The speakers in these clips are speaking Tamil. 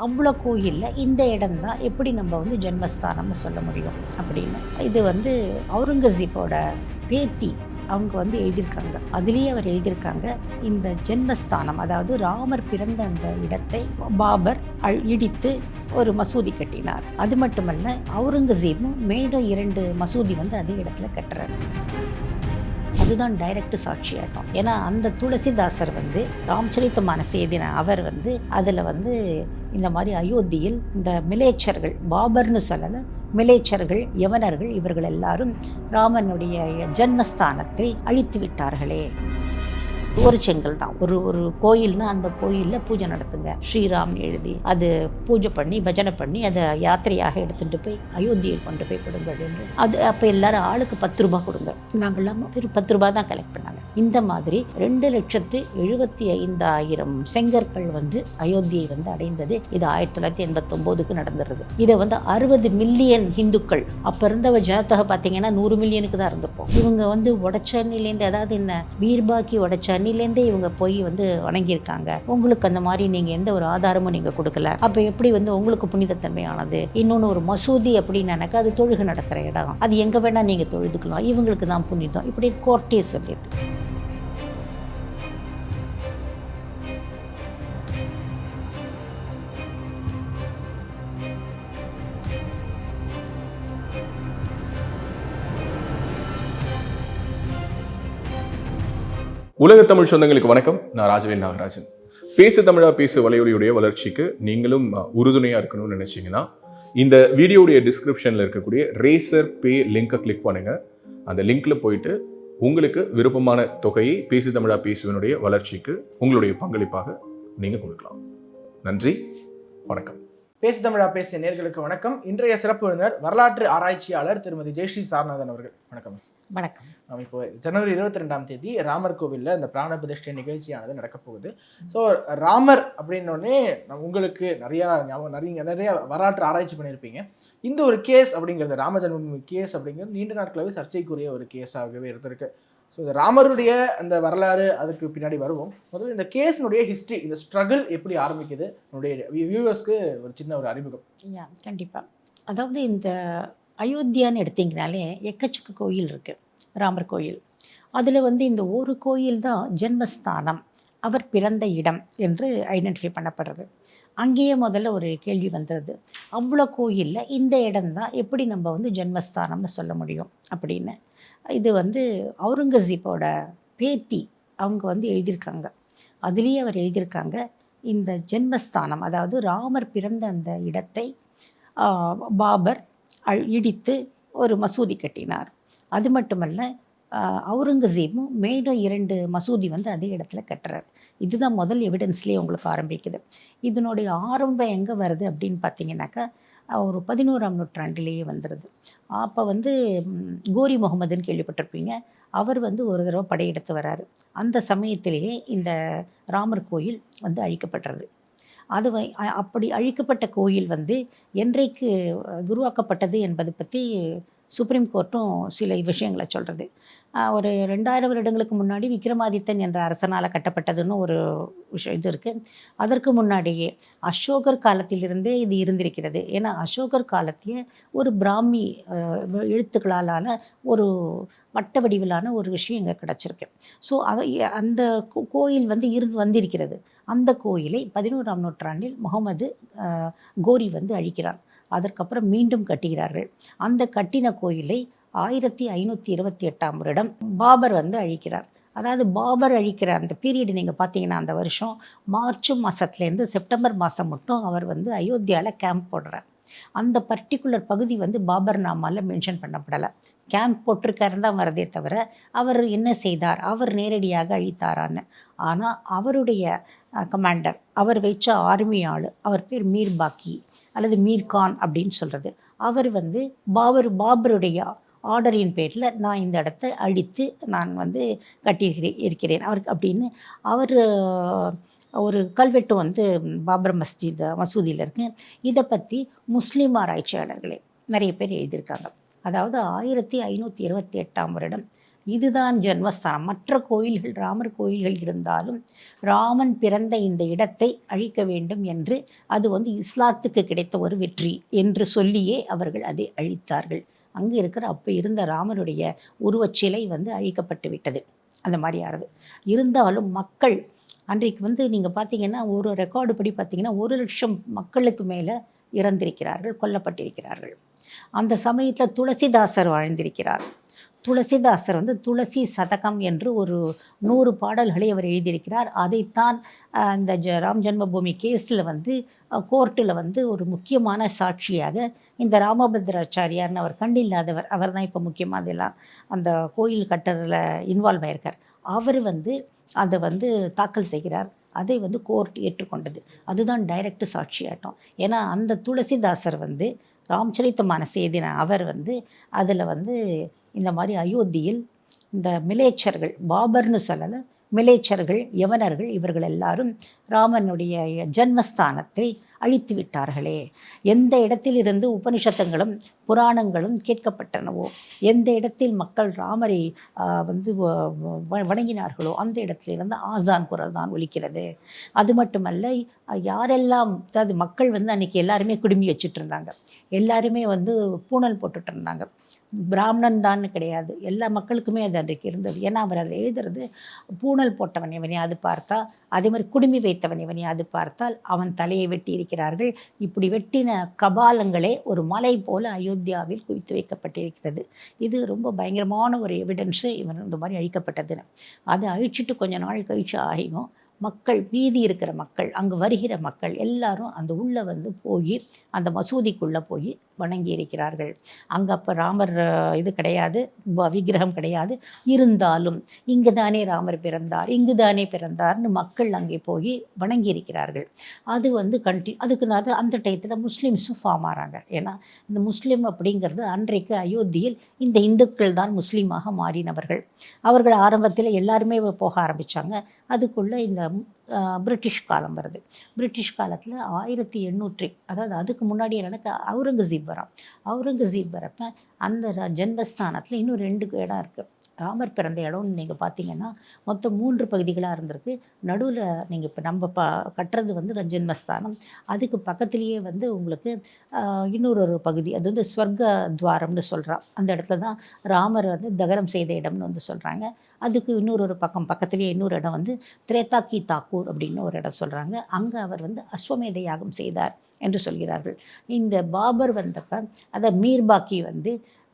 அவ்வளோ கோயிலில் இந்த இடம் தான் எப்படி நம்ம வந்து ஜென்மஸ்தானம்னு சொல்ல முடியும் அப்படின்னு. இது வந்து அவுரங்கசீப்போட பேத்தி அவங்க வந்து எழுதியிருக்காங்க. அதுலேயே அவர் எழுதியிருக்காங்க இந்த ஜென்மஸ்தானம் அதாவது ராமர் பிறந்த அந்த இடத்தை பாபர் இடித்து ஒரு மசூதி கட்டினார். அது மட்டுமல்ல அவுரங்கசீப்பும் மேலும் இரண்டு மசூதி வந்து அதே இடத்துல கட்டுறாரு அதுதான் டைரக்ட் சாட்சியாகும் ஏன்னா அந்த துளசிதாசர் வந்து ராம்சரித்தமான செய்தின அவர் வந்து அதில் வந்து இந்த மாதிரி அயோத்தியில் இந்த மிலேச்சர்கள் பாபர்னு சொல்லலை மிலேச்சர்கள் யவனர்கள் இவர்கள் எல்லாரும் ராமனுடைய ஜன்மஸ்தானத்தை அழித்து விட்டார்களே. ஒரு செங்கல் தான். ஒரு ஒரு கோயில்னா அந்த கோயிலில் பூஜை நடத்துங்க. ஸ்ரீராம் எழுதி அது பூஜை பண்ணி பஜனை பண்ணி அதை யாத்திரையாக எடுத்துகிட்டு போய் அயோத்தியை கொண்டு போய் கொடுங்க அப்படின்னு. அது அப்போ எல்லாரும் ஆளுக்கு பத்து ரூபாய் கொடுங்க. நாங்கள்லாம் வெறும் பத்து ரூபாய் தான் கலெக்ட் பண்ணாங்க. இந்த மாதிரி ரெண்டு லட்சத்து எழுபத்தி ஐந்தாயிரம் செங்கற்கள் வந்து அயோத்தியை வந்து அடைந்தது. இது ஆயிரத்தி தொள்ளாயிரத்தி எண்பத்தொம்போதுக்கு நடந்துருது இதை வந்து அறுபது மில்லியன் ஹிந்துக்கள் அப்போ இருந்தவ ஜனத்தொகை பார்த்தீங்கன்னா நூறு மில்லியனுக்கு தான் இருந்திருப்போம். இவங்க வந்து உடச்ச அண்ணிலேருந்து அதாவது என்ன பீர்பாக்கி உடச்ச அண்ணிலேருந்தே இவங்க போய் வந்து வணங்கியிருக்காங்க. உங்களுக்கு அந்த மாதிரி நீங்கள் எந்த ஒரு ஆதாரமும் நீங்கள் கொடுக்கல. அப்போ எப்படி வந்து உங்களுக்கு புனிதத்தன்மையானது? இன்னொன்று ஒரு மசூதி அப்படின்னாக்கா அது தொழுகை நடக்கிற இடம். அது எங்கே வேணால் நீங்கள் தொழுதுக்கலாம். இவங்களுக்கு தான் புனிதம். இப்படி கோர்ட்டே சொல்லியிருக்கு. உலக தமிழ் சொந்தங்களுக்கு வணக்கம். நான் ராஜவேல் நாகராஜன். பேசு தமிழா பேசு வலையொலியுடைய வளர்ச்சிக்கு நீங்களும் உறுதுணையாக உறுதுணையா இருக்கணும்னு நினைச்சீங்கன்னா இந்த வீடியோடைய டிஸ்கிரிப்ஷன்ல இருக்கக்கூடிய ரேசர் பே லிங்கை கிளிக் பண்ணுங்க. அந்த லிங்க்ல போயிட்டு உங்களுக்கு விருப்பமான தொகையை பேசு தமிழா பேசுவனுடைய வளர்ச்சிக்கு உங்களுடைய பங்களிப்பாக நீங்க கொடுக்கலாம். நன்றி வணக்கம். பேசு தமிழா பேசிய நேர்களுக்கு வணக்கம். இன்றைய சிறப்பு விருந்தினர் வரலாற்று ஆராய்ச்சியாளர் திருமதி ஜெயஸ்ரீ சாரநாதன் அவர்கள். வணக்கம். வணக்கம். இப்போ ஜனவரி இருபத்தி ரெண்டாம் தேதி ராமர் கோவில்ல இந்த பிராண பிரதிஷ்டை நிகழ்ச்சியானது நடக்க போகுது. ஸோ ராமர் அப்படின்னோடனே உங்களுக்கு நிறைய ஞாபகம் நிறைய நிறைய வரலாற்று ஆராய்ச்சி பண்ணியிருப்பீங்க. இந்த ஒரு கேஸ் அப்படிங்கிறது ராம ஜென்மபூமி கேஸ் அப்படிங்கிறது நீண்ட நாட்களாகவே சர்ச்சைக்குரிய ஒரு கேஸாகவே இருந்திருக்கு. ஸோ இந்த ராமருடைய அந்த வரலாறு அதுக்கு பின்னாடி வருவோம். முதல்ல இந்த கேஸினுடைய ஹிஸ்ட்ரி இந்த ஸ்ட்ரகிள் எப்படி ஆரம்பிக்குது? என்னுடைய வியூவர்ஸ்க்கு ஒரு சின்ன ஒரு அறிமுகம். கண்டிப்பாக அதாவது இந்த அயோத்தியான்னு எடுத்தீங்கனாலே எக்கச்சக்க கோயில் இருக்குது ராமர் கோயில். அதில் வந்து இந்த ஒரு கோயில் தான் ஜென்மஸ்தானம் அவர் பிறந்த இடம் என்று ஐடென்டிஃபை பண்ணப்படுறது. அங்கேயே முதல்ல ஒரு கேள்வி வந்துடுது அவ்வளோ கோயிலில் இந்த இடம் தான் எப்படி நம்ம வந்து ஜென்மஸ்தானம்னு சொல்ல முடியும் அப்படின்னு. இது வந்து அவுரங்கசீப்போட பேத்தி அவங்க வந்து எழுதியிருக்காங்க. அதுலேயே அவர் எழுதியிருக்காங்க இந்த ஜென்மஸ்தானம் அதாவது ராமர் பிறந்த அந்த இடத்தை பாபர் இடித்து ஒரு மசூதி கட்டினார். அது மட்டுமல்ல ஆ, அவுரங்கசீப்பும் மேலும் இரண்டு மசூதி வந்து அதே இடத்துல கட்டுறார். இதுதான் முதல் எவிடன்ஸ்லேயே உங்களுக்கு ஆரம்பிக்குது. இதனுடைய ஆரம்பம் எங்கே வருது அப்படின்னு பார்த்தீங்கன்னாக்கா ஒரு பதினோராம் நூற்றாண்டிலேயே வந்துடுது அப்போ வந்து கோரி முகமதுன்னு கேள்விப்பட்டிருப்பீங்க. அவர் வந்து ஒரு தடவை படையெடுத்து வராரு. அந்த சமயத்திலேயே இந்த ராமர் கோயில் வந்து அழிக்கப்பட்டுறது அது அப்படி அழிக்கப்பட்ட கோயில் வந்து என்றைக்கு உருவாக்கப்பட்டது என்பதை பற்றி சுப்ரீம் கோர்ட்டும் சில விஷயங்களை சொல்கிறது ஒரு ரெண்டாயிரம் வருடங்களுக்கு முன்னாடி விக்ரமாதித்தன் என்ற அரசனால் கட்டப்பட்டதுன்னு ஒரு விஷயம் இது இருக்குது அதற்கு முன்னாடியே அசோகர் காலத்திலிருந்தே இது இருந்திருக்கிறது. ஏன்னா அசோகர் காலத்திலே ஒரு பிராமி எழுத்துக்களாலான ஒரு வட்ட வடிவிலான ஒரு விஷயம் இங்கே கிடச்சிருக்கு. ஸோ அதை அந்த கோ- கோயில் வந்து இருந்து வந்திருக்கிறது. அந்த கோயிலை பதினோராம் நூற்றாண்டில் முகமது கோரி வந்து அழிக்கிறார். அதற்கப்புறம் மீண்டும் கட்டுகிறார்கள். அந்த கட்டின கோயிலை ஆயிரத்தி ஐநூற்றி இருபத்தி எட்டாம் வருடம் பாபர் வந்து அழிக்கிறார். அதாவது பாபர் அழிக்கிற அந்த பீரியட் நீங்கள் பார்த்தீங்கன்னா அந்த வருஷம் மார்ச் மாதத்துலேருந்து செப்டம்பர் மாதம் மட்டும் அவர் வந்து அயோத்தியாவில் கேம்ப் போடுறார். அந்த பர்டிகுலர் பகுதி வந்து பாபர் நாமாவில் மென்ஷன் பண்ணப்படலை. கேம்ப் போட்டிருக்காருன்னு தான் வரதே தவிர அவர் என்ன செய்தார்? அவர் நேரடியாக அழித்தாரான்னு. ஆனால் அவருடைய கமாண்டர் அவர் வைச்ச ஆர்மி ஆள். அவர் பேர் மீர் பாக்கி அல்லது மீர் கான் அப்படின்னு சொல்கிறது அவர் வந்து பாபர் பாபருடைய ஆர்டரின் பேரில் நான் இந்த இடத்த அழித்து நான் வந்து கட்டியிருக்கிறேன் இருக்கிறேன். அவருக்கு அப்படின்னு அவர் ஒரு கல்வெட்டு வந்து பாபர் மஸ்ஜித் மசூதியில் இருக்கு. இதை பற்றி முஸ்லீம் ஆராய்ச்சியாளர்களே நிறைய பேர் எழுதியிருக்காங்க. அதாவது ஆயிரத்தி ஐநூற்றி இருபத்தி எட்டாம் வருடம் இதுதான் ஜென்மஸ்தானம். மற்ற கோயில்கள் ராமர் கோயில்கள் இருந்தாலும் ராமன் பிறந்த இந்த இடத்தை அழிக்க வேண்டும் என்று அது வந்து இஸ்லாத்துக்கு கிடைத்த ஒரு வெற்றி என்று சொல்லியே அவர்கள் அதை அழித்தார்கள். அங்கே இருக்கிற அப்போ இருந்த ராமனுடைய உருவச்சிலை வந்து அழிக்கப்பட்டு விட்டது. அந்த மாதிரி இருந்தாலும் மக்கள் அன்றைக்கு வந்து நீங்கள் பார்த்தீங்கன்னா ஒரு ரெக்கார்டு படி பார்த்தீங்கன்னா ஒரு லட்சம் மக்களுக்கு மேலே இறந்திருக்கிறார்கள் கொல்லப்பட்டிருக்கிறார்கள். அந்த சமயத்தில் துளசிதாசர் வாழ்ந்திருக்கிறார். துளசிதாசர் வந்து துளசி சதகம் என்று ஒரு நூறு பாடல்களை அவர் எழுதியிருக்கிறார். அதைத்தான் அந்த ஜ ராம் ஜென்மபூமி கேஸில் வந்து கோர்ட்டில் வந்து ஒரு முக்கியமான சாட்சியாக இந்த ராமபத்ராச்சாரியார்னு அவர் கண்டில்லாதவர் அவர் தான் இப்போ முக்கியமாக அதெல்லாம் அந்த கோயில் கட்டுறதில் இன்வால்வ் ஆயிருக்கார். அவர் வந்து அதை வந்து தாக்கல் செய்கிறார். அதை வந்து கோர்ட் ஏற்றுக்கொண்டது. அதுதான் டைரக்ட் சாட்சியாட்டம். ஏன்னா அந்த துளசிதாசர் வந்து ராம்சரித்த மானச எழுதின அவர் வந்து அதில் வந்து இந்த மாதிரி அயோத்தியில் இந்த மிலேச்சர்கள் பாபர்னு சொல்லலை மிலேச்சர்கள் யவனர்கள் இவர்கள் எல்லாரும் ராமனுடைய ஜன்மஸ்தானத்தை அழித்து விட்டார்களே. எந்த இடத்திலிருந்து உபனிஷத்தங்களும் புராணங்களும் கேட்கப்பட்டனவோ எந்த இடத்தில் மக்கள் ராமரை வந்து வ- வ- வணங்கினார்களோ அந்த இடத்திலிருந்து ஆசான் குரல் தான் ஒலிக்கிறது. அது மட்டுமல்ல யாரெல்லாம் அதாவது மக்கள் வந்து அன்றைக்கி எல்லாருமே குடுமி வச்சுட்டு இருந்தாங்க. எல்லாருமே வந்து பூணல் போட்டுட்டு இருந்தாங்க. பிராமணன் தான் கிடையாது. எல்லா மக்களுக்குமே அது அன்றைக்கு இருந்தது. ஏன்னா அவர் அதில் எழுதுறது பூணல் போட்டவன் இவனையாவது பார்த்தால் அதே மாதிரி குடுமி வைத்தவன் இவனையாவது பார்த்தால் அவன் தலையை வெட்டி இருக்கிறார்கள். இப்படி வெட்டின கபாலங்களே ஒரு மலை போல அயோத்தியாவில் குவித்து வைக்கப்பட்டிருக்கிறது. இது ரொம்ப பயங்கரமான ஒரு எவிடன்ஸு இவன் இந்த மாதிரி அழிக்கப்பட்டதுன்னு அதை அழிச்சிட்டு கொஞ்ச நாள் கழிச்சு ஆகியும் மக்கள் மீதி இருக்கிற மக்கள் அங்கு வருகிற மக்கள் எல்லாரும் அந்த உள்ளே வந்து போய் அந்த மசூதிக்குள்ளே போய் வணங்கி இருக்கிறார்கள் அங்கே அப்போ ராமர் இது கிடையாது விக்கிரகம் கிடையாது. இருந்தாலும் இங்கு தானே ராமர் பிறந்தார் இங்கு தானே பிறந்தார்னு மக்கள் அங்கே போய் வணங்கி இருக்கிறார்கள் அது வந்து கண்டி அதுக்கு நான் அது அந்த டயத்தில் முஸ்லீம்ஸும் ஃபார்ம் ஆகிறாங்க ஏன்னா இந்த முஸ்லீம் அப்படிங்கிறது அன்றைக்கு அயோத்தியில் இந்த இந்துக்கள் தான் முஸ்லீமாக மாறினவர்கள். அவர்கள் ஆரம்பத்தில் எல்லாருமே போக ஆரம்பித்தாங்க அதுக்குள்ளே இந்த பிரிட்டிஷ் காலம் வருது. பிரிட்டிஷ் காலத்தில் ஆயிரத்தி எண்ணூற்றி அதாவது அதுக்கு முன்னாடி எனக்கு அவுரங்கசீப் வரான். அவுரங்கசீப் வரப்போ அந்த ர- ஜென்மஸ்தானத்தில் இன்னும் ரெண்டு இடம் இருக்குது ராமர் பிறந்த இடம்னு நீங்கள் பார்த்தீங்கன்னா மொத்தம் மூன்று பகுதிகளாக இருந்திருக்கு. நடுவில் நீங்கள் இப்போ நம்ம ப கட்டுறது வந்து ஜென்மஸ்தானம். அதுக்கு பக்கத்துலேயே வந்து உங்களுக்கு இன்னொரு ஒரு பகுதி. அது வந்து ஸ்வர்க துவாரம்னு சொல்கிறான் அந்த இடத்துல தான் ராமர் வந்து தகரம் செய்த இடம்னு வந்து சொல்கிறாங்க அதுக்கு இன்னொரு ஒரு பக்கம் பக்கத்துலேயே இன்னொரு இடம் வந்து திரேதாக்கி தாக்கூர் அப்படின்னு ஒரு இடம் சொல்கிறாங்க அங்கே அவர் வந்து அஸ்வமேத யாகம் செய்தார். என்று சொல்கிறார்கள். இந்த பாபர் வந்தப்போ அதை மீர்பாக்கி வந்து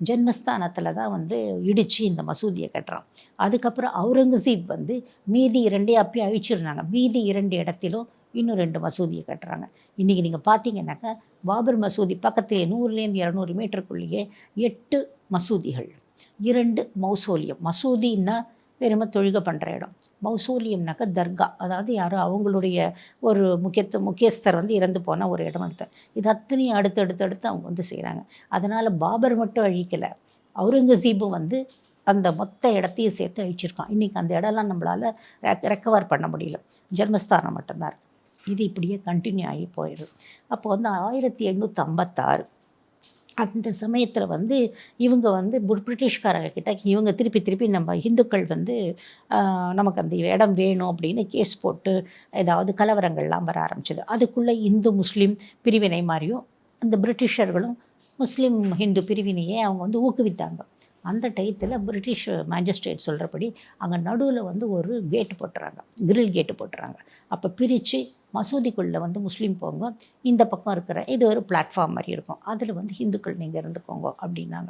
ஜென்மஸ்தானத்தில் தான் வந்து இடித்து இந்த மசூதியை கட்டுறான். அதுக்கப்புறம் அவுரங்கசீப் வந்து மீதி இரண்டே அப்பயே அழிச்சிருந்தாங்க. மீதி இரண்டு இடத்திலும் இன்னும் ரெண்டு மசூதியை கட்டுறாங்க. இன்றைக்கி நீங்கள் பார்த்தீங்கன்னாக்கா பாபர் மசூதி பக்கத்திலே நூறுலேருந்து இரநூறு மீட்டருக்குள்ளேயே எட்டு மசூதிகள் இரண்டு மௌசோலியம். மசூதின்னா வெறும தொழுகை பண்ணுற இடம். மௌசோலியம்னாக்கா தர்கா. அதாவது யாரோ அவங்களுடைய ஒரு முக்கியத்துவ முக்கியஸ்தர் வந்து இறந்து போன ஒரு இடம் எடுத்தேன் இது அத்தனையும் அடுத்து அடுத்து அடுத்து அவங்க வந்து செய்கிறாங்க அதனால் பாபர் மட்டும் அழிக்கலை. அவுரங்கசீபும் வந்து அந்த மொத்த இடத்தையும் சேர்த்து அழிச்சிருக்கான். இன்றைக்கி அந்த இடம்லாம் நம்மளால் ரெக்கவர் பண்ண முடியல. ஜென்மஸ்தானம் மட்டும்தான் இருக்குது இது இப்படியே கண்டினியூ ஆகி போயிடுது. அப்போ வந்து ஆயிரத்தி எண்ணூற்றி ஐம்பத்தாறு அந்த சமயத்தில் வந்து இவங்க வந்து பு- பிரிட்டிஷ்காரங்க கிட்ட இவங்க திருப்பி திருப்பி நம்ம இந்துக்கள் வந்து நமக்கு அந்த இடம் வேணும் அப்படின்னு கேஸ் போட்டு ஏதாவது கலவரங்கள்லாம் வர ஆரம்பிச்சது. அதுக்குள்ளே இந்து முஸ்லீம் பிரிவினை மாதிரியும் அந்த பிரிட்டிஷர்களும் முஸ்லீம் ஹிந்து பிரிவினையே அவங்க வந்து ஊக்குவித்தாங்க. அந்த டயத்தில் பிரிட்டிஷ் மேஜிஸ்ட்ரேட் சொல்கிறபடி அங்கே நடுவில் வந்து ஒரு கேட்டு போட்டுறாங்க. கிரில் கேட்டு போட்டுறாங்க. அப்போ பிரித்து மசூதிக்குள்ளே வந்து முஸ்லீம் போங்க இந்த பக்கம் இருக்கிற இது ஒரு பிளாட்ஃபார்ம் மாதிரி இருக்கும். அதில் வந்து ஹிந்துக்கள் நீங்கள் இருந்துக்கோங்க அப்படின்னாங்க.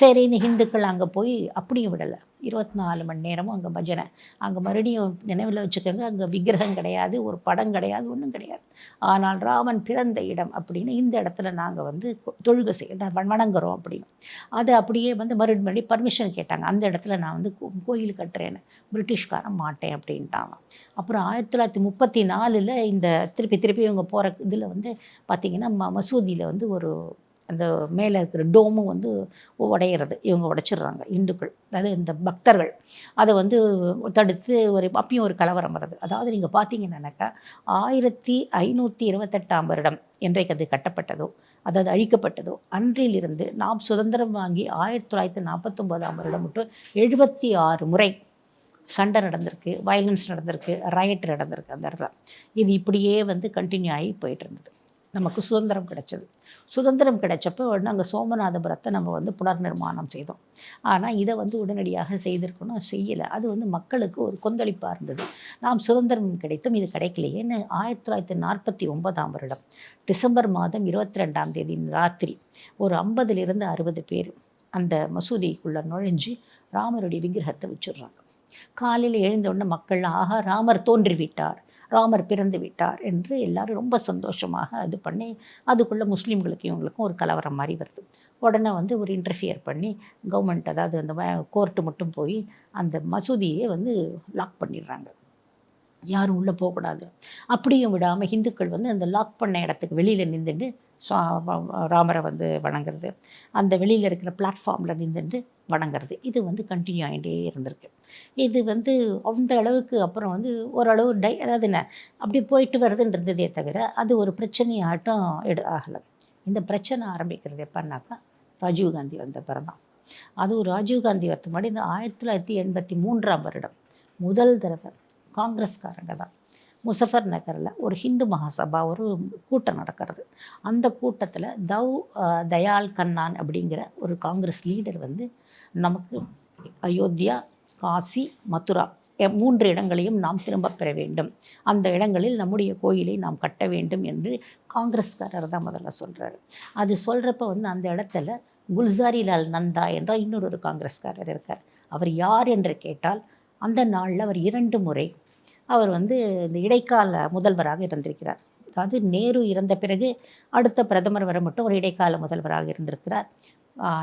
சரின்னு ஹிந்துக்கள் அங்கே போய் அப்படியும் விடலை. இருபத்தி நாலு மணி நேரமும் அங்கே பஜனை. அங்கே மறுபடியும் நினைவில் வச்சுக்கோங்க அங்கே விக்கிரகம் கிடையாது ஒரு படம் கிடையாது ஒன்றும் கிடையாது. ஆனால் ராமன் பிறந்த இடம் அப்படின்னு இந்த இடத்துல நாங்கள் வந்து கொ- தொழுகை செய்ய வணங்குறோம் அப்படின்னு. அதை அப்படியே வந்து மறுபடியும் மறுபடியும் பர்மிஷன் கேட்டாங்க. அந்த இடத்துல நான் வந்து கோ- கோயில் கட்டுறேன்னு. பிரிட்டிஷ்காரன் மாட்டேன் அப்படின்ட்டாங்க. அப்புறம் ஆயிரத்தி தொள்ளாயிரத்தி முப்பத்தி நாலில் இந்த திருப்பி திருப்பி இவங்க போகிற இதில் வந்து பார்த்திங்கன்னா ம மசூதியில் வந்து ஒரு அந்த மேலே இருக்கிற டோமும் வந்து உடையிறது. இவங்க உடைச்சிடுறாங்க இந்துக்கள். அதாவது இந்த பக்தர்கள். அதை வந்து தடுத்து ஒரு அப்பயும் ஒரு கலவரம் வருது அதாவது நீங்கள் பார்த்தீங்கன்னாக்கா ஆயிரத்தி ஐநூற்றி இருபத்தெட்டாம் வருடம் என்றைக்கு அது கட்டப்பட்டதோ அதாவது அழிக்கப்பட்டதோ அன்றிலிருந்து நாம் சுதந்திரம் வாங்கி ஆயிரத்தி தொள்ளாயிரத்தி நாற்பத்தொம்போதாம் வருடம் மட்டும் எழுபத்தி ஆறு முறை சண்டை நடந்திருக்கு வயலன்ஸ் நடந்திருக்கு ரயட் நடந்திருக்கு அந்த இடத்துல. இது இப்படியே வந்து கண்டினியூ ஆகி போயிட்டு இருந்தது. நமக்கு சுதந்திரம் கிடைச்சது. சுதந்திரம் கிடைச்சப்போ நாங்கள் சோமநாதபுரத்தை நம்ம வந்து புனர் நிர்மாணம் செய்தோம். ஆனால் இதை வந்து உடனடியாக செய்திருக்கணும் செய்யலை. அது வந்து மக்களுக்கு ஒரு கொந்தளிப்பாக இருந்தது. நாம் சுதந்திரம் கிடைத்தும் இது கிடைக்கலையேன்னு ஆயிரத்தி தொள்ளாயிரத்தி நாற்பத்தி ஒன்பதாம் வருடம் டிசம்பர் மாதம் இருபத்தி ரெண்டாம் தேதி ராத்திரி ஒரு ஐம்பதுலேருந்து அறுபது பேர் அந்த மசூதிக்குள்ளே நுழைஞ்சு ராமருடைய விக்கிரகத்தை வச்சுடுறாங்க. காலையில் எழுந்தவுடனே மக்கள் ஆகா ராமர் தோன்றிவிட்டார் ராமர் பிறந்து விட்டார் என்று எல்லாரும் ரொம்ப சந்தோஷமாக அது பண்ணி அதுக்குள்ளே முஸ்லீம்களுக்கு இவங்களுக்கும் ஒரு கலவரம் மாதிரி வருது. உடனே வந்து ஒரு இன்டர்ஃபியர் பண்ணி கவர்மெண்ட் அதாவது அந்த கோர்ட்டு மட்டும் போய் அந்த மசூதியை வந்து லாக் பண்ணிடுறாங்க. யாரும் உள்ளே போகக்கூடாது. அப்படியும் விடாமல் இந்துக்கள் வந்து அந்த லாக் பண்ண இடத்துக்கு வெளியில் நின்றுட்டு ராமரை வந்து வணங்குறது. அந்த வெளியில் இருக்கிற பிளாட்ஃபார்மில் நின்றுட்டு வணங்குறது. இது வந்து கண்டினியூ ஆகிட்டே இருந்திருக்கு. இது வந்து அந்த அளவுக்கு அப்புறம் வந்து ஓரளவு டை அதாவது என்ன அப்படி போயிட்டு வருதுன்றதே தவிர அது ஒரு பிரச்சனையாட்டம் எடு ஆகலை. இந்த பிரச்சனை ஆரம்பிக்கிறது எப்பன்னாக்கா ராஜீவ்காந்தி வந்த பிறந்தான் அதுவும் ராஜீவ்காந்தி வரது முன்னாடி இந்த ஆயிரத்தி தொள்ளாயிரத்தி எண்பத்தி மூன்றாம் வருடம் முதல் தடவை காங்கிரஸ்காரங்க தான். முசஃபர் நகரில் ஒரு ஹிந்து மகாசபா ஒரு கூட்டம் நடக்கிறது. அந்த கூட்டத்தில் தவ் தயால் கண்ணான் அப்படிங்கிற ஒரு காங்கிரஸ் லீடர் வந்து நமக்கு அயோத்தியா காசி மதுரா எ- மூன்று இடங்களையும் நாம் திரும்பப் பெற வேண்டும். அந்த இடங்களில் நம்முடைய கோயிலை நாம் கட்ட வேண்டும் என்று காங்கிரஸ்காரர் தான் முதல்ல சொல்கிறாரு அது சொல்கிறப்ப வந்து அந்த இடத்துல குல்சாரிலால் நந்தா என்ற இன்னொரு ஒரு காங்கிரஸ்காரர் இருக்கார். அவர் யார் என்று கேட்டால் அந்த நாளில் அவர் இரண்டு முறை அவர் வந்து இந்த இடைக்கால முதல்வராக இருந்திருக்கிறார். அதாவது நேரு இறந்த பிறகு அடுத்த பிரதமர் வர மட்டும் ஒரு இடைக்கால முதல்வராக இருந்திருக்கிறார்.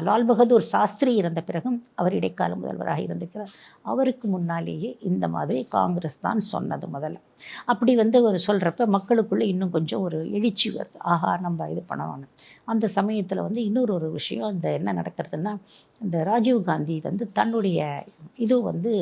லால் பகதூர் சாஸ்திரி இறந்த பிறகும் அவர் இடைக்கால முதல்வராக இருந்திருக்கிறார். அவருக்கு முன்னாலேயே இந்த மாதிரி காங்கிரஸ் தான் சொன்னது முதல்ல. அப்படி வந்து ஒரு சொல்கிறப்ப மக்களுக்குள்ளே இன்னும் கொஞ்சம் ஒரு எழுச்சி வருது. ஆஹா நம்ம இது பண்ணணும். அந்த சமயத்தில் வந்து இன்னொரு ஒரு விஷயம் இந்த என்ன நடக்கிறதுன்னா இந்த ராஜீவ் காந்தி வந்து தன்னுடைய இது வந்து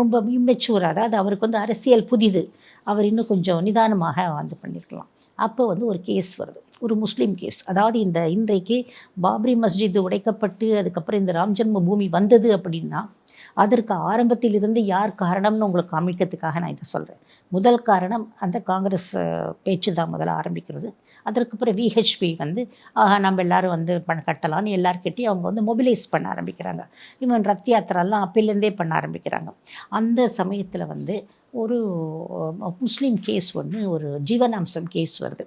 ரொம்ப இம்மெச்சூர் அதாவது அவருக்கு வந்து அரசியல் புதிது. அவர் இன்னும் கொஞ்சம் நிதானமாக வந்து பண்ணியிருக்கலாம் அப்போ வந்து ஒரு கேஸ் வருது. ஒரு முஸ்லீம் கேஸ் அதாவது இந்த இன்றைக்கு பாப்ரி மஸ்ஜித் உடைக்கப்பட்டு அதுக்கப்புறம் இந்த ராம் ஜென்ம பூமி வந்தது அப்படின்னா அதற்கு ஆரம்பத்திலிருந்து யார் காரணம்னு உங்களுக்கு காமிக்கிறதுக்காக நான் இதை சொல்கிறேன் முதல் காரணம் அந்த காங்கிரஸ் பேச்சு தான் முதல்ல ஆரம்பிக்கிறது. அதற்கு பிறகு விஹெச்பி வந்து ஆஹா, நம்ம எல்லாரும் வந்து பண்ண கட்டலாம்னு எல்லாருக்கிட்டையும் அவங்க வந்து மொபிலைஸ் பண்ண ஆரம்பிக்கிறாங்க. இவன் ரத் யாத்திரெல்லாம் அப்பிலேருந்தே பண்ண ஆரம்பிக்கிறாங்க. அந்த சமயத்தில் வந்து ஒரு முஸ்லீம் கேஸ் ஒன்று ஒரு ஜீவனாம்சம் கேஸ் வருது.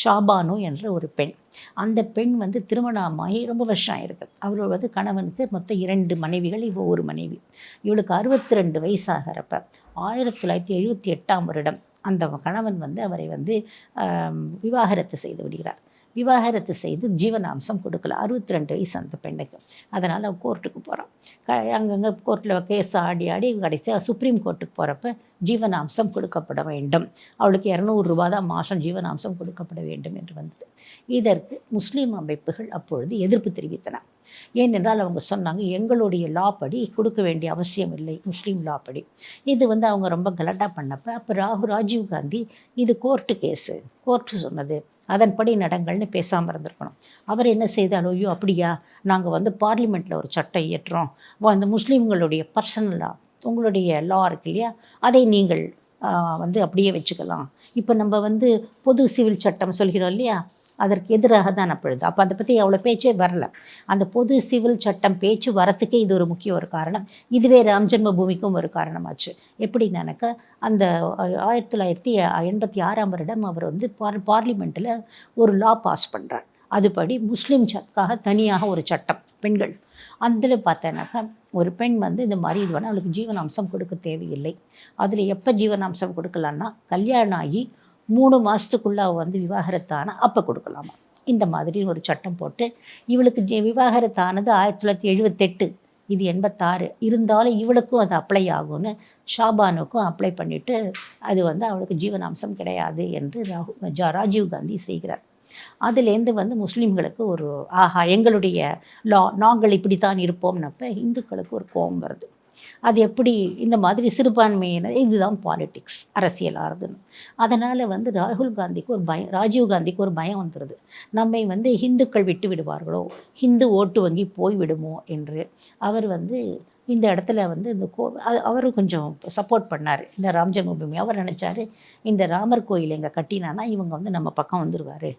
ஷாபானு என்ற ஒரு பெண். அந்த பெண் வந்து திருமணமாகி ரொம்ப வருஷம் ஆயிருக்கு. அவரோட வந்து கணவனுக்கு மொத்தம் இரண்டு மனைவிகள் இவ ஒரு மனைவி. இவளுக்கு அறுபத்தி ரெண்டு வயசாகிறப்ப ஆயிரத்தி தொள்ளாயிரத்தி எழுபத்தி எட்டாம் வருடம் அந்த கணவன் வந்து அவரை வந்து விவாகரத்து செய்து விடுகிறார். விவாகரத்து செய்து ஜீவனாம்சம் கொடுக்கல. அறுபத்தி ரெண்டு வயசு அந்த பெண்ணுக்கு. அதனால் அவன் கோர்ட்டுக்கு போகிறான் க அங்கங்கே கோர்ட்டில் கேஸ் ஆடி ஆடி கடைசியாக சுப்ரீம் கோர்ட்டுக்கு போகிறப்ப ஜீவனாம்சம் கொடுக்கப்பட வேண்டும். அவளுக்கு இரநூறுபா தான் மாதம் ஜீவனாம்சம் கொடுக்கப்பட வேண்டும் என்று வந்தது. இதற்கு முஸ்லீம் அமைப்புகள் அப்பொழுது எதிர்ப்பு தெரிவித்தன. ஏனென்றால் அவங்க சொன்னாங்க எங்களுடைய லா படி கொடுக்க வேண்டிய அவசியம் இல்லை முஸ்லீம் லா படி. இது வந்து அவங்க ரொம்ப கலட்டா பண்ணப்ப அப்போ ராகு ராஜீவ் காந்தி இது கோர்ட்டு கேஸு கோர்ட்டு சொன்னது. அதன்படி நடங்கள்னு பேசாமல் இருந்திருக்கணும். அவர் என்ன செய்தாலும் ஐயோ அப்படியா? நாங்கள் வந்து பார்லிமெண்ட்டில் ஒரு சட்டம் இயற்றுறோம் அந்த முஸ்லீம்களுடைய பர்சனல் லா உங்களுடைய லா இருக்கு இல்லையா? அதை நீங்கள் வந்து அப்படியே வச்சுக்கலாம். இப்போ நம்ம வந்து பொது சிவில் சட்டம் சொல்கிறோம் இல்லையா? அதற்கு எதிராக தான் அப்பொழுது அப்போ அதை பற்றி அவ்வளோ பேச்சே வரல. அந்த பொது சிவில் சட்டம் பேச்சு வரத்துக்கே இது ஒரு முக்கிய ஒரு காரணம். இதுவே ராம் ஜென்ம பூமிக்கும் ஒரு காரணமாச்சு. எப்படின்னாக்க அந்த ஆயிரத்தி தொள்ளாயிரத்தி எண்பத்தி ஆறாம் வருடம் அவர் வந்து பார் பார்லிமெண்ட்டில் ஒரு லா பாஸ் பண்ணுறார் அதுபடி முஸ்லீம் சத்காக தனியாக ஒரு சட்டம் பெண்கள். அதில் பார்த்தேன்னாக்கா ஒரு பெண் வந்து இந்த மாதிரி இது வேணால் அவளுக்கு ஜீவனாம்சம் கொடுக்க தேவையில்லை. அதில் எப்போ ஜீவனாம்சம் கொடுக்கலான்னா கல்யாணம் ஆகி மூணு மாதத்துக்குள்ளே அவள் வந்து விவாகரத்தான அப்போ கொடுக்கலாமா? இந்த மாதிரி ஒரு சட்டம் போட்டு இவளுக்கு விவாகரத்தானது ஆயிரத்தி தொள்ளாயிரத்தி எழுபத்தெட்டு இது எண்பத்தாறு இருந்தாலும் இவளுக்கும் அது அப்ளை ஆகும்னு ஷாபானுக்கும் அப்ளை பண்ணிவிட்டு அது வந்து அவளுக்கு ஜீவனாம்சம் கிடையாது என்று ராகு ஜா- ராஜீவ் காந்தி செய்கிறார். அதுலேருந்து வந்து முஸ்லீம்களுக்கு ஒரு ஆஹா எங்களுடைய லா நாங்கள் இப்படி தான் இருப்போம்னப்ப இந்துக்களுக்கு ஒரு கோபம் வருது. அது எப்படி? இந்த மாதிரி சிறுபான்மையினர் இதுதான் பாலிட்டிக்ஸ் அரசியல் ஆறுதுன்னு அதனால் வந்து ராகுல் காந்திக்கு ஒரு பயம் ராஜீவ் காந்திக்கு ஒரு பயம் வந்துடுது நம்மை வந்து ஹிந்துக்கள் விட்டு விடுவார்களோ? ஹிந்து ஓட்டு வங்கி போய் விடுமோ? என்று அவர் வந்து இந்த இடத்துல வந்து இந்த கோ அ- அவரும் கொஞ்சம் சப்போர்ட் பண்ணார். இந்த ராம் ஜென்மபூமி அவர் நினச்சாரு இந்த ராமர் கோயில் எங்கே கட்டினானா இவங்க வந்து நம்ம பக்கம் வந்துடுவார்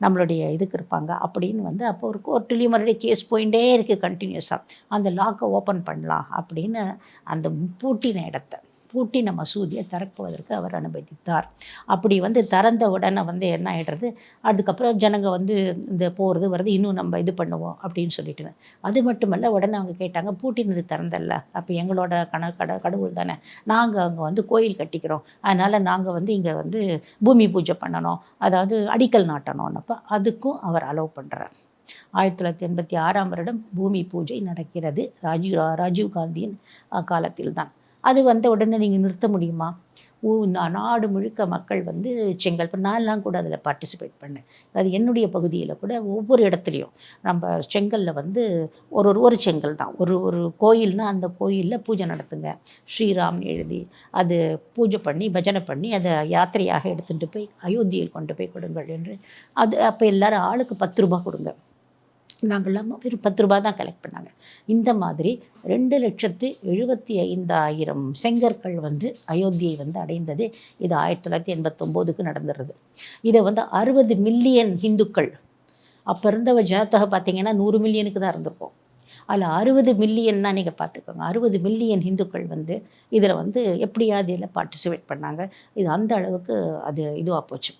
நம்மளுடைய இதுக்கு இருப்பாங்க. அப்படின்னு வந்து அப்போ ஒரு கோர்ட்லேயும் மறுபடியும் கேஸ் போயிட்டே இருக்குது கண்டினியூஸாக அந்த லாக்கை ஓப்பன் பண்ணலாம் அப்படின்னு அந்த பூட்டின இடத்த. பூட்டின மசூதியை திறக்குவதற்கு அவர் அனுமதித்தார். அப்படி வந்து திறந்த உடனே வந்து என்ன ஆகிடுறது அதுக்கப்புறம் ஜனங்க வந்து இந்த போகிறது வர்றது இன்னும் நம்ம இது பண்ணுவோம் அப்படின்னு சொல்லிட்டு அது மட்டுமல்ல உடனே அவங்க கேட்டாங்க பூட்டினது திறந்தல்ல. அப்போ எங்களோட கண கட கடவுள் தானே. நாங்கள் அங்கே வந்து கோயில் கட்டிக்கிறோம். அதனால் நாங்கள் வந்து இங்கே வந்து பூமி பூஜை பண்ணணும். அதாவது அடிக்கல் நாட்டணும்னப்போ அதுக்கும் அவர் அலோவ் பண்ணுறார் ஆயிரத்தி தொள்ளாயிரத்தி எண்பத்தி ஆறாம் வருடம் பூமி பூஜை நடக்கிறது. ராஜீவ் ராஜீவ் காந்தியின் காலத்தில் தான் அது வந்த உடனே நீங்கள் நிறுத்த முடியுமா? ஊ நாடு முழுக்க மக்கள் வந்து செங்கல் இப்போ நான்லாம் கூட அதில் பார்ட்டிசிபேட் பண்ணேன். அது என்னுடைய பகுதியில் கூட ஒவ்வொரு இடத்துலையும். நம்ம செங்கலில் வந்து ஒரு ஒரு ஒரு செங்கல் தான். ஒரு ஒரு கோயில்னா அந்த கோயிலில் பூஜை நடத்துங்க. ஸ்ரீராம் எழுதி அது பூஜை பண்ணி பஜனை பண்ணி அதை யாத்திரையாக எடுத்துகிட்டு போய் அயோத்தியில் கொண்டு போய் கொடுங்கள் என்று. அது அப்போ எல்லோரும் ஆளுக்கு பத்து ரூபா கொடுங்க. நாங்கள்லாம் வெறும் பத்து ரூபாய் தான் கலெக்ட் பண்ணாங்க. இந்த மாதிரி ரெண்டு லட்சத்து எழுபத்தி ஐந்தாயிரம் செங்கற்கள் வந்து அயோத்தியை வந்து அடைந்தது. இது ஆயிரத்தி தொள்ளாயிரத்தி எண்பத்தொம்போதுக்கு நடந்துடுறது. இதை வந்து அறுபது மில்லியன் ஹிந்துக்கள் அப்போ இருந்தவ ஜனத்தொகை பார்த்தீங்கன்னா நூறு மில்லியனுக்கு தான் இருந்திருக்கும். அதில் அறுபது மில்லியன்னா நீங்கள் பார்த்துக்கோங்க. அறுபது மில்லியன் இந்துக்கள் வந்து இதில் வந்து எப்படியாவது இதில் பார்ட்டிசிபேட் பண்ணாங்க. இது அந்த அளவுக்கு அது இதுவாக போச்சு.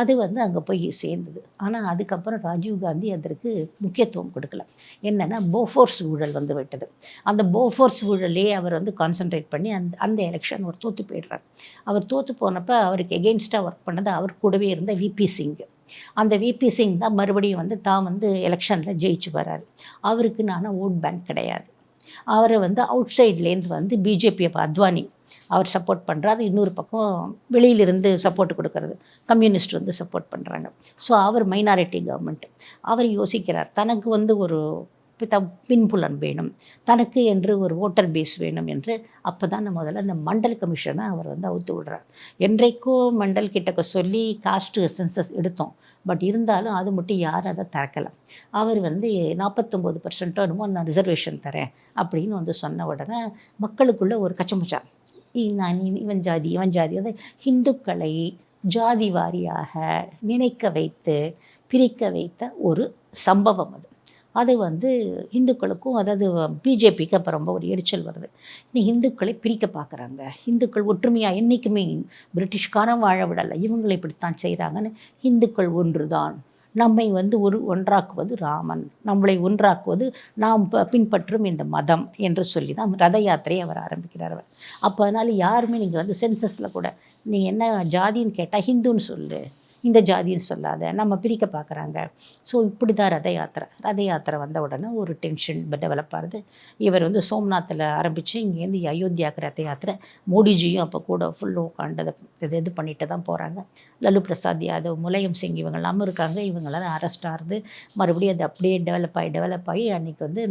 அது வந்து அங்கே போய் சேர்ந்தது. ஆனால் அதுக்கப்புறம் ராஜீவ் காந்தி அதற்கு முக்கியத்துவம் கொடுக்கல. என்னென்னா போஃபோர்ஸ் ஊழல் வந்து விட்டது. அந்த போஃபோர்ஸ் ஊழலே அவர் வந்து கான்சென்ட்ரேட் பண்ணி அந்த அந்த எலெக்ஷன் அவர் தோற்று போயிடுறார். அவர் தோற்று போனப்போ அவருக்கு எகெயின்ஸ்டாக ஒர்க் பண்ணது அவர் கூடவே இருந்த விபி சிங்கு. அந்த விபி சிங் தான் மறுபடியும் வந்து தான் வந்து எலெக்ஷனில் ஜெயிச்சு வர்றாரு. அவருக்கு நான் ஓட் பேங்க் கிடையாது. அவரை வந்து அவுட் சைட்லேருந்து வந்து பிஜேபி அப்போ அத்வானி அவர் சப்போர்ட் பண்ணுறாரு இன்னொரு பக்கம் வெளியிலிருந்து சப்போர்ட் கொடுக்கறது கம்யூனிஸ்ட் வந்து சப்போர்ட் பண்ணுறாங்க ஸோ அவர் மைனாரிட்டி கவர்மெண்ட் அவர் யோசிக்கிறார். தனக்கு வந்து ஒரு த பின்புலன் வேணும். தனக்கு என்று ஒரு ஓட்டர் பேஸ் வேணும் என்று அப்போ தான் முதல்ல இந்த மண்டல் கமிஷனை அவர் வந்து அவுத்து விடுறார். என்றைக்கோ மண்டல் கிட்டக்க சொல்லி காஸ்ட் சென்சஸ் எடுத்தோம். பட் இருந்தாலும் அது மட்டும் யாரும் அதை திறக்கலை. அவர் வந்து நாற்பத்தொம்போது பர்சன்ட்டோ என்னமோ நான் ரிசர்வேஷன் தரேன் அப்படின்னு வந்து சொன்ன உடனே மக்களுக்குள்ளே ஒரு கச்சமுச்சா. நான் இவன் ஜாதி இவன் ஜாதி வந்து ஹிந்துக்களை ஜாதி வாரியாக நினைக்க வைத்து பிரிக்க வைத்த ஒரு சம்பவம் அது. அது வந்து இந்துக்களுக்கும் அதாவது பிஜேபிக்கு அப்போ ரொம்ப ஒரு எரிச்சல் வருது. நீ இந்துக்களை பிரிக்க பார்க்குறாங்க இந்துக்கள் ஒற்றுமையாக என்றைக்குமே பிரிட்டிஷ்காரன் வாழ விடலை. இவங்களை இப்படித்தான் செய்கிறாங்கன்னு இந்துக்கள் ஒன்று தான் நம்மை வந்து ஒரு ஒன்றாக்குவது ராமன். நம்மளை ஒன்றாக்குவது நாம் ப- பின்பற்றும் இந்த மதம் என்று சொல்லி தான் ரத யாத்திரையை அவர் ஆரம்பிக்கிறார் அவர். அப்போ அதனால் யாருமே நீங்கள் வந்து சென்சஸில் கூட நீ என்ன ஜாதின்னு கேட்டால் ஹிந்துன்னு சொல்லு. இந்த ஜாதின்னு சொல்லாத நம்ம பிரிக்க பார்க்குறாங்க. ஸோ இப்படி தான் ரத யாத்திரை. ரத யாத்திரை வந்த உடனே ஒரு டென்ஷன் டெவலப் ஆகுது. இவர் வந்து சோம்நாத்தில் ஆரம்பித்து இங்கேருந்து அயோத்தியாவுக்கு ரத யாத்திரை. மோடிஜியும் அப்போ கூட ஃபுல்லும் உட்காண்டதை இது இது பண்ணிட்டு தான் போகிறாங்க லல்லு பிரசாத் யாதவ் முலையம் சிங் இவங்கெல்லாமும் இருக்காங்க. இவங்களாம் அரெஸ்ட் ஆகுது. மறுபடியும் அது அப்படியே டெவலப் ஆகி டெவலப் ஆகி அன்றைக்கி வந்து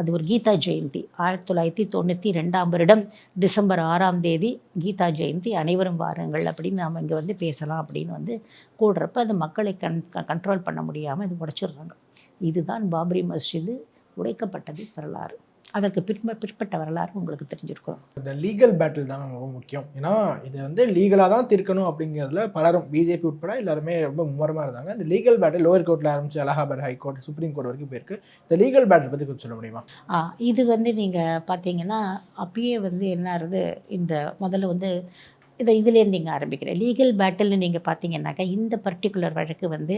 அது ஒரு கீதா ஜெயந்தி. ஆயிரத்தி தொள்ளாயிரத்தி தொண்ணூற்றி ரெண்டாம் வருடம் டிசம்பர் ஆறாம் தேதி கீதா ஜெயந்தி அனைவரும் வாருங்கள் அப்படின்னு நாம் இங்கே வந்து பேசலாம் அப்படின்னு வந்து கூடுறப்ப அது மக்களை கண் கண்ட்ரோல் பண்ண முடியாமல் இது உடைச்சிடுறாங்க. இதுதான் பாபரி மஸ்ஜிது உடைக்கப்பட்டது வரலாறு. அதற்கு பிற்ப பிற்பட்ட வரலாறு உங்களுக்கு தெரிஞ்சிருக்கும். இந்த லீகல் பேட்டில் தான் ரொம்ப முக்கியம். ஏன்னா இது வந்து லீகலாக தான் தீர்க்கணும் அப்படிங்கிறதுல பலரும் பிஜேபி உட்பட எல்லாருமே ரொம்ப மும்மரமாக இருந்தாங்க. இந்த லீகல் பேட்டில் லோவர் கோர்ட்டில் ஆரம்பிச்சு அலகாபாத் ஹைகோர்ட் சுப்ரீம் கோர்ட் வரைக்கும் போயிருக்கு. இந்த லீகல் பேட்டில் பற்றி கொஞ்சம் சொல்ல முடியுமா? இது வந்து நீங்கள் பார்த்தீங்கன்னா அப்பயே வந்து என்ன ஆகுது இந்த முதல்ல வந்து இதை இதுலேருந்து இங்கே ஆரம்பிக்கிறேன் லீகல் பேட்டில்னு நீங்கள் பார்த்தீங்கன்னாக்கா இந்த பர்டிகுலர் வழக்கு வந்து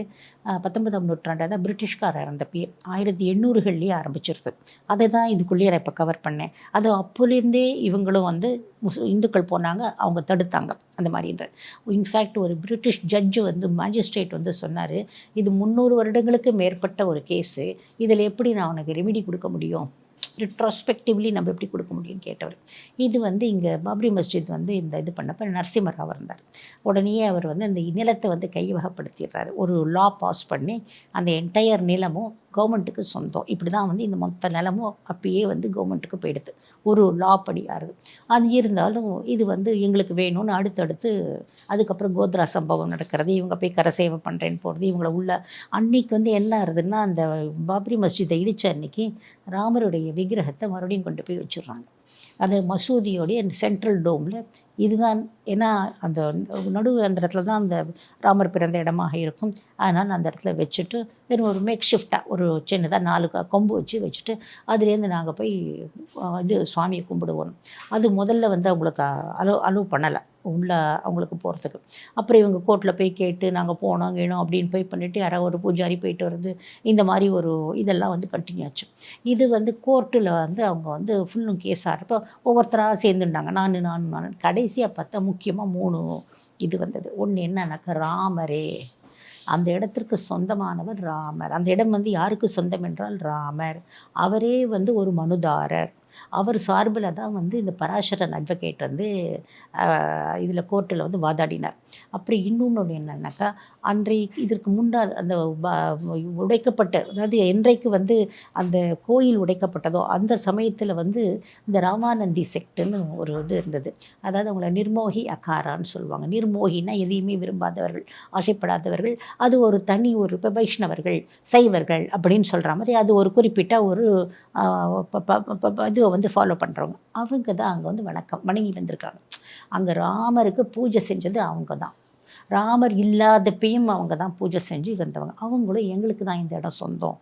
பத்தொன்பதாம் நூற்றாண்டு தான் பிரிட்டிஷ்காரர் இருந்தப்பயே ஆயிரத்தி எண்ணூறுகள்லேயே ஆரம்பிச்சிருது. அதை தான் இதுக்குள்ளேயே நான் இப்போ கவர் பண்ணேன். அது அப்போலேருந்தே இவங்களும் வந்து முஸ் இந்துக்கள் போனாங்க அவங்க தடுத்தாங்க அந்த மாதிரின்ற. இன்ஃபேக்ட் ஒரு பிரிட்டிஷ் ஜட்ஜு வந்து மேஜிஸ்ட்ரேட் வந்து சொன்னார் இது முந்நூறு வருடங்களுக்கு மேற்பட்ட ஒரு கேஸு இதில் எப்படி நான் உனக்கு ரெமிடி கொடுக்க முடியும்? ரிட்ரோஸ்பெக்டிவ்லி நம்ம எப்படி கொடுக்க முடியும்னு கேட்டவர். இது வந்து இங்கே பாப்ரி மஸ்ஜித் வந்து இந்த இது பண்ணப்ப நரசிம்மராவ் இருந்தார். உடனே அவர் வந்து அந்த நிலத்தை வந்து கைவகப்படுத்திடுறாரு. ஒரு லா பாஸ் பண்ணி அந்த என்டையர் நிலமும் கவர்மெண்ட்டுக்கு சொந்தம். இப்படி தான் வந்து இந்த மொத்த நிலமும் அப்பயே வந்து கவர்மெண்ட்டுக்கு போயிடுது. ஒரு லா படியாருது ஆறுது அது இருந்தாலும் இது வந்து எங்களுக்கு வேணும்னு அடுத்தடுத்து அதுக்கப்புறம் கோத்ரா சம்பவம் நடக்கிறது இவங்க போய் கரை சேவை பண்ணுறேன்னு போகிறது இவங்கள உள்ள அன்னைக்கு வந்து என்ன ஆகுதுன்னா அந்த பாப்ரி மஸ்ஜிதை இடித்த அன்னைக்கு ராமருடைய விக்கிரகத்தை மறுபடியும் கொண்டு போய் வச்சிடுறாங்க. அது மசூதியோடைய சென்ட்ரல் டோமில் இதுதான். ஏன்னா அந்த நடு அந்த இடத்துல தான் அந்த ராமர் பிறந்த இடமாக இருக்கும். அதனால் அந்த இடத்துல வச்சுட்டு வெறும் ஒரு மேக் ஷிஃப்டாக ஒரு சின்னதாக நாலு கொம்பு வச்சு வச்சுட்டு அதுலேருந்து நாங்கள் போய் இது சுவாமியை கும்பிடுவோம். அது முதல்ல வந்து அவங்களுக்கு அலோ அலோவ் பண்ணலை. உள்ள அவங்களுக்கு போகிறதுக்கு அப்புறம் இவங்க கோர்ட்டில் போய் கேட்டு நாங்கள் போனோம் வேணும் அப்படின்னு போய் பண்ணிவிட்டு யாரோ ஒரு பூஜாரி போயிட்டு வருது இந்த மாதிரி ஒரு இதெல்லாம் வந்து கண்டினியூ ஆச்சு. இது வந்து கோர்ட்டில் வந்து அவங்க வந்து ஃபுல்லும் கேஸ் ஆகிறப்ப ஒவ்வொருத்தராக சேர்ந்துட்டாங்க நான் நான் நான் கடைசியாக பார்த்தா முக்கியமாக மூணு இது வந்தது. ஒன்று என்னன்னாக்கா ராமரே. அந்த இடத்திற்கு சொந்தமானவர் ராமர். அந்த இடம் வந்து யாருக்கு சொந்தம் என்றால் ராமர். அவரே வந்து ஒரு மனுதாரர். அவர் சார்பில் தான் வந்து இந்த பராசரன் அட்வொகேட் வந்து இதில் கோர்ட்டில் வந்து வாதாடினார். அப்புறம் இன்னொன்று என்னன்னாக்கா அன்றைக்கு இதற்கு முன்னால் அந்த உடைக்கப்பட்ட அதாவது என்றைக்கு வந்து அந்த கோயில் உடைக்கப்பட்டதோ அந்த சமயத்தில் வந்து இந்த ராமானந்தி செக்ட்னு ஒரு இது இருந்தது. அதாவது அவங்கள நிர்மோகி அகாரான்னு சொல்லுவாங்க. நிர்மோகினா எதையுமே விரும்பாதவர்கள் ஆசைப்படாதவர்கள் அது ஒரு தனி ஒரு இப்போ வைஷ்ணவர்கள் சைவர்கள் அப்படின்னு சொல்கிற மாதிரி அது ஒரு குறிப்பிட்ட ஒரு ப- ப- ப- இதுவை வந்து ஃபாலோ பண்ணுறவங்க அவங்க தான் அங்கே வந்து வணக்கம் வணங்கி வந்திருக்காங்க. அங்கே ராமருக்கு பூஜை செஞ்சது அவங்க தான் ராமர் இல்லாதப்பையும் அவங்க தான் பூஜை செஞ்சு வந்தவங்க அவங்களும் எங்களுக்கு தான் இந்த இடம் சொந்தம்.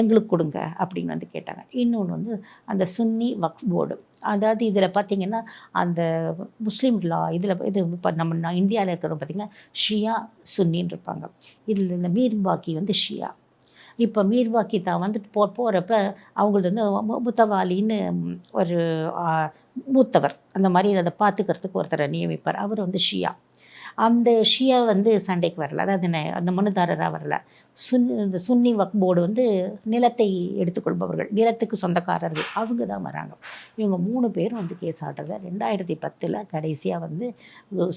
எங்களுக்கு கொடுங்க அப்படின்னு வந்து கேட்டாங்க. இன்னொன்று வந்து அந்த சுன்னி வக்ஃப் போர்டு. அதாவது இதில் பார்த்தீங்கன்னா அந்த முஸ்லீம் லா இதில் இது இப்போ நம்ம இந்தியாவில் இருக்கிறவங்க பார்த்திங்கன்னா ஷியா சுன்னின்னு இருப்பாங்க. இதில் இந்த மீர்பாக்கி வந்து ஷியா. இப்போ மீர்பாக்கி தான் வந்து போ போகிறப்ப அவங்களது வந்து முத்தவாலின்னு ஒரு மூத்தவர். அந்த மாதிரி அதை பார்த்துக்கிறதுக்கு ஒருத்தரை நியமிப்பார். அவர் வந்து ஷியா. அந்த ஷியா வந்து சண்டைக்கு வரல. அதாவது அந்த மனுதாரராக வரல. சுன் இந்த சுன்னி வக் போர்டு வந்து நிலத்தை எடுத்துக்கொள்பவர்கள் நிலத்துக்கு சொந்தக்காரர்கள் அவங்க தான் வராங்க. இவங்க மூணு பேரும் வந்து கேஸ் ஆடுறத ரெண்டாயிரத்தி பத்தில் கடைசியாக வந்து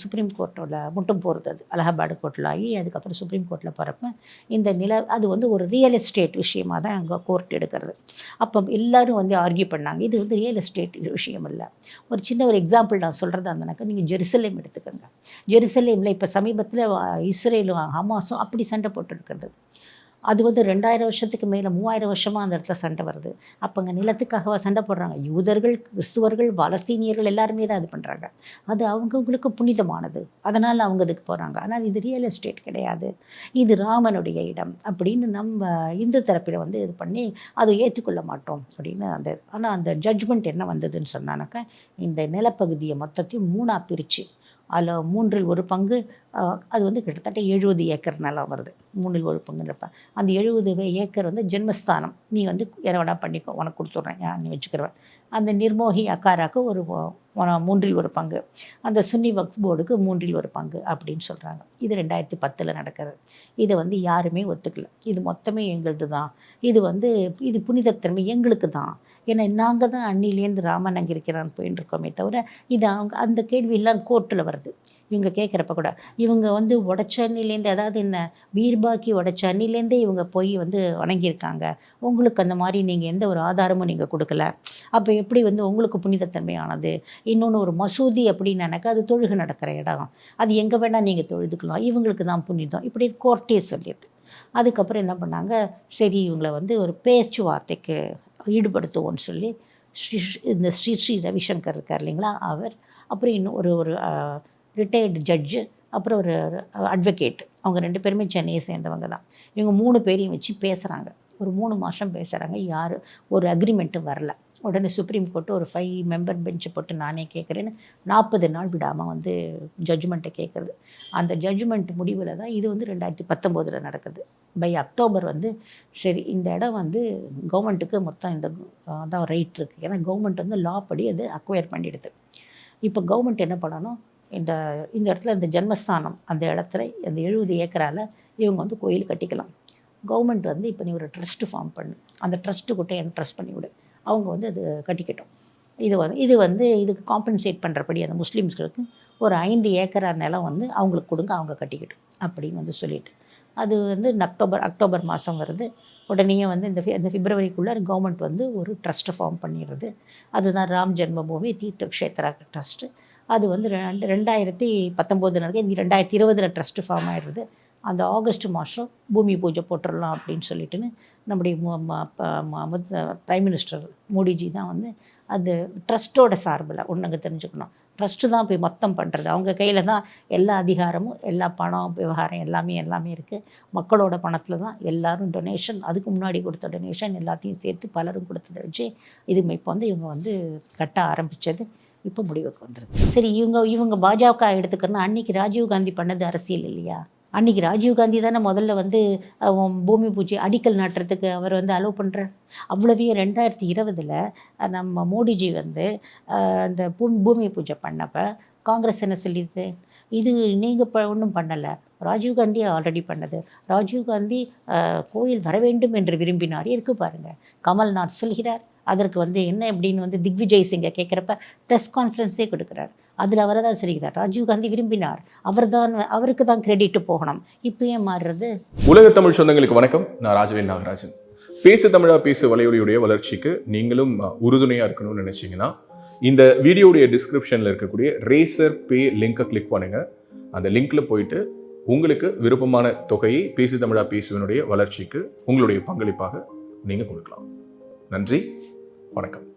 சுப்ரீம் கோர்ட்டோட மட்டும் போகிறது அது. அலகாபாடு கோர்ட்டில் ஆகி அதுக்கப்புறம் சுப்ரீம் கோர்ட்டில் போகிறப்ப இந்த நில அது வந்து ஒரு ரியல் எஸ்டேட் விஷயமா தான் அங்கே கோர்ட் எடுக்கிறது. அப்போ எல்லாரும் வந்து ஆர்கியூ பண்ணாங்க இது வந்து ரியல் எஸ்டேட் விஷயம் இல்லை. ஒரு சின்ன ஒரு எக்ஸாம்பிள் நான் சொல்கிறது அந்தனாக்கா நீங்கள் ஜெருசலேம் எடுத்துக்கோங்க. ஜெருசலேமில் இப்போ சமீபத்தில் இஸ்ரேலும் ஹமாஸும் அப்படி சண்டை போட்டு இருக்கிறது அது வந்து ரெண்டாயிரம் வருஷத்துக்கு மேலே மூவாயிரம் வருஷமாக அந்த இடத்துல சண்டை வருது. அப்போ அங்கே நிலத்துக்காகவா சண்டை போடுறாங்க? யூதர்கள் கிறிஸ்துவர்கள் பாலஸ்தீனியர்கள் எல்லாருமே தான் இது பண்ணுறாங்க அது அவங்கவுங்களுக்கு புனிதமானது. அதனால் அவங்க இதுக்கு போகிறாங்க ஆனால் இது ரியல் எஸ்டேட் கிடையாது. இது ராமனுடைய இடம் அப்படின்னு நம்ம இந்து தரப்பில் வந்து இது பண்ணி அதை ஏற்றுக்கொள்ள மாட்டோம் அப்படின்னு அந்த ஆனால் அந்த ஜட்ஜ்மெண்ட் என்ன வந்ததுன்னு சொன்னானாக்கா இந்த நிலப்பகுதியை மொத்தத்தையும் மூணாக பிரித்து அதில் மூன்றில் ஒரு பங்கு அது வந்து கிட்டத்தட்ட எழுபது ஏக்கர் நிலம் வருது. மூணில் ஒரு பங்குன்றப்ப. அந்த எழுபது ஏக்கர் வந்து ஜென்மஸ்தானம். நீ வந்து இரவடா பண்ணிக்கோ உனக்கு கொடுத்துட்றேன். நீ வச்சுக்கிறவன். அந்த நிர்மோகி அக்காராக்கு ஒரு மூன்றில் ஒரு பங்கு. அந்த சுன்னி வக்ஃப் போர்டுக்கு மூன்றில் ஒரு பங்கு அப்படின்னு சொல்கிறாங்க இது ரெண்டாயிரத்தி பத்தில் நடக்கிறது இதை வந்து யாருமே ஒத்துக்கல. இது மொத்தமே எங்களுது தான் இது வந்து இது புனிதத்தன்மை எங்களுக்கு தான் ஏன்னா நாங்கள் தான் அன்னிலேருந்து ராமன் அங்கே இருக்கிறான்னு போயின்னு இருக்கோமே தவிர இது அவங்க அந்த கேள்வியெல்லாம் கோர்ட்டில் வருது. இவங்க கேட்குறப்ப கூட இவங்க வந்து உடச்ச அண்ணிலேருந்து அதாவது என்ன பீர்பாக்கி உடச்ச அண்ணிலேருந்தே இவங்க போய் வந்து வணங்கியிருக்காங்க. உங்களுக்கு அந்த மாதிரி நீங்கள் எந்த ஒரு ஆதாரமும் நீங்கள் கொடுக்கல. அப்போ எப்படி வந்து உங்களுக்கு புனிதத்தன்மையானது? இன்னொன்று ஒரு மசூதி அப்படின்னாக்கா அது தொழுகு நடக்கிற இடம். அது எங்கே வேணால் நீங்கள் தொழுதுக்கலாம். இவங்களுக்கு தான் புனிதம். இப்படி கோர்ட்டே சொல்லியது அதுக்கப்புறம் என்ன பண்ணாங்க? சரி இவங்களை வந்து ஒரு பேச்சுவார்த்தைக்கு ஈடுபடுத்துவோன்னு சொல்லி ஸ்ரீ இந்த ஸ்ரீ ஸ்ரீ ரவிசங்கர் இருக்கார் இல்லைங்களா அவர் அப்புறம் இன்னும் ஒரு ஒரு ரிட்டையர்டு ஜட்ஜு அப்புறம் ஒரு அட்வொகேட் அவங்க ரெண்டு பேருமே சென்னையை சேர்ந்தவங்க தான். இவங்க மூணு பேரையும் வச்சு பேசுகிறாங்க ஒரு மூணு மாதம் பேசுகிறாங்க யார் ஒரு அக்ரிமெண்ட்டும் வரல. உடனே சுப்ரீம் கோர்ட்டு ஒரு ஃபைவ் மெம்பர் பெஞ்சை போட்டு நானே கேட்குறேன்னு நாற்பது நாள் விடாமல் வந்து ஜட்ஜ்மெண்ட்டை கேட்குறது. அந்த ஜட்ஜ்மெண்ட் முடிவில் தான் இது வந்து ரெண்டாயிரத்தி பத்தொம்போதில் நடக்குது. பை அக்டோபர் வந்து சரி இந்த இடம் வந்து கவர்மெண்ட்டுக்கு மொத்தம் இந்த அதான் ரைட் இருக்குது ஏன்னா கவர்மெண்ட் வந்து லா படி அது அக்வயர் பண்ணிடுது. இப்போ கவர்மெண்ட் என்ன பண்ணணும்? இந்த இந்த இடத்துல இந்த ஜென்மஸ்தானம் அந்த இடத்துல அந்த எழுபது ஏக்கரால் இவங்க வந்து கோயில் கட்டிக்கலாம். கவர்மெண்ட் வந்து இப்போ நீ ஒரு ட்ரஸ்ட்டு ஃபார்ம் பண்ணு. அந்த ட்ரஸ்ட்டு கிட்ட என்ன ட்ரஸ்ட் பண்ணி விடு அவங்க வந்து அது கட்டிக்கட்டும். இது வந்து இது வந்து இதுக்கு காம்பன்சேட் பண்ணுறபடி அந்த முஸ்லீம்ஸ்களுக்கு ஒரு ஐந்து ஏக்கரா நிலம் வந்து அவங்களுக்கு கொடுங்க அவங்க கட்டிக்கிட்டோம் அப்படின்னு வந்து சொல்லிட்டு. அது வந்து அக்டோபர் அக்டோபர் மாதம் வருது. உடனே வந்து இந்த இந்த பிப்ரவரிக்குள்ளே கவர்மெண்ட் வந்து ஒரு ட்ரஸ்ட்டு ஃபார்ம் பண்ணிடுறது. அதுதான் ராம் ஜென்மபூமி தீர்த்த க்ஷேத்ரா ட்ரஸ்ட்டு அது வந்து ரெண்டு ரெண்டாயிரத்தி பத்தொம்போது நடக்கு இந்த ரெண்டாயிரத்தி இருபதில் ட்ரஸ்ட்டு ஃபார்ம் ஆகிடுது அந்த ஆகஸ்ட் மாதம் பூமி பூஜை போட்டுடலாம் அப்படின்னு சொல்லிட்டுன்னு நம்முடைய பிரைம் மினிஸ்டர் மோடிஜி தான் வந்து அது ட்ரஸ்ட்டோட சார்பில் ஒன்றுங்க தெரிஞ்சுக்கணும். ட்ரஸ்ட்டு தான் போய் மொத்தம் பண்ணுறது அவங்க கையில் தான் எல்லா அதிகாரமும் எல்லா பணம் விவகாரம் எல்லாமே எல்லாமே இருக்குது மக்களோட பணத்தில் தான் எல்லாரும் டொனேஷன் அதுக்கு முன்னாடி கொடுத்த டொனேஷன் எல்லாத்தையும் சேர்த்து பலரும் கொடுத்ததை வச்சு இது இப்போ வந்து இவங்க வந்து கட்ட ஆரம்பித்தது இப்போ முடிவுக்கு வந்துருக்கு. சரி இவங்க இவங்க பாஜக எடுத்துக்கிறனா அன்னைக்கு ராஜீவ் காந்தி பண்ணது அரசியல் இல்லையா? அன்றைக்கி ராஜீவ் காந்தி தானே முதல்ல வந்து பூமி பூஜை அடிக்கல் நாட்டுறதுக்கு அவர் வந்து அலோவ் பண்ணுறார் அவ்வளவே ரெண்டாயிரத்தி இருபதில் நம்ம மோடிஜி வந்து அந்த பூமி பூமி பூஜை பண்ணப்போ காங்கிரஸ் என்ன சொல்லிடுது இது நீங்கள் இப்போ ஒன்றும் பண்ணலை. ராஜீவ் காந்தி ஆல்ரெடி பண்ணது. ராஜீவ் காந்தி கோயில் வர வேண்டும் என்று விரும்பினார். இருக்கு பாருங்கள் கமல்நாத் சொல்கிறார். அதற்கு வந்து என்ன எப்படின்னு வந்து திக்விஜய் சிங்கை கேட்குறப்ப ப்ரெஸ் கான்ஃபரன்ஸே கொடுக்குறார். அதில் அவரை தான் சொல்கிறார். ராஜீவ் காந்தி விரும்பினார். அவர் தான் அவருக்கு தான் கிரெடிட் போகணும். இப்போ ஏன் மாறுறது? உலக தமிழ் சொந்தங்களுக்கு வணக்கம். நான் ராஜவேல் நாகராஜன். பேசு தமிழா பேசு வலையொலியுடைய வளர்ச்சிக்கு நீங்களும் உறுதுணையாக இருக்கணும்னு நினச்சிங்கன்னா இந்த வீடியோடைய டிஸ்கிரிப்ஷனில் இருக்கக்கூடிய ரேசர் பே லிங்கை கிளிக் பண்ணுங்கள் அந்த லிங்கில் போயிட்டு உங்களுக்கு விருப்பமான தொகையை பேசு தமிழா பேசுவனுடைய வளர்ச்சிக்கு உங்களுடைய பங்களிப்பாக நீங்கள் கொடுக்கலாம். நன்றி. வணக்கம்.